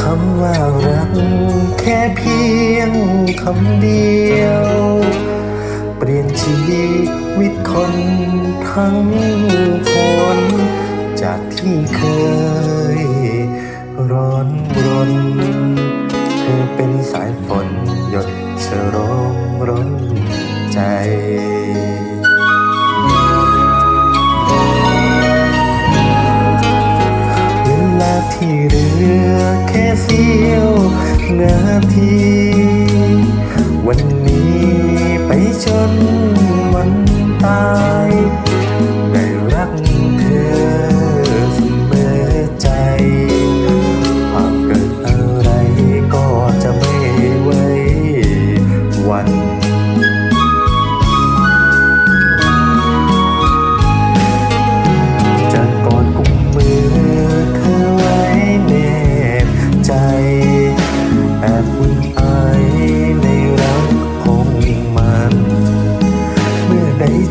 คำว่ารักแค่เพียงคำเดียว เปลี่ยนชีวิตคนทั้ง จากที่เคย ร้อนรน เธอเป็นสายฝนหยดสรองร้นใจเวลาที่เหลือแค่เสี้ยวนาที วันนี้ไปจน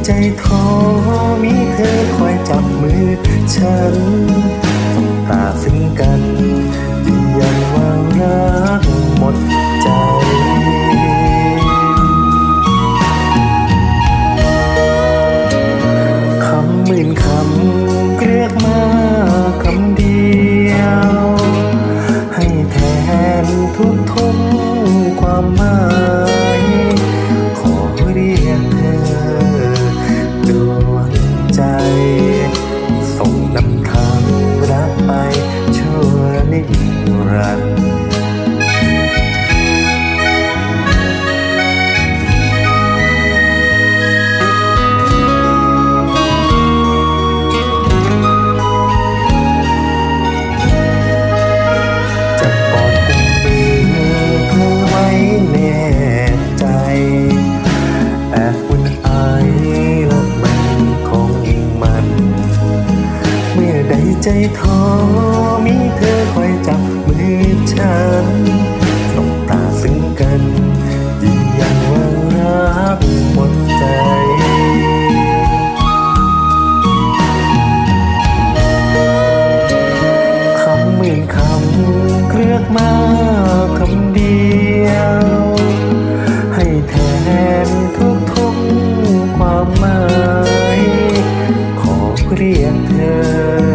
ใจท้อมีเธอคอยจับมือฉันสบตาซึ่งกันยืนยันว่ารักหมดใจคำหมื่นคำเรียกมาคำเดียว ให้แทนทุกทุกความหมาย นิ ใจท้อมีเธอคอยจับมือฉันสบตาซึ้งกันยืนยันว่ารักหมดใจคำหมื่นคำเกลือกมาคำเดียว ให้แทนทุกทุกความหมายขอเรียกเธอ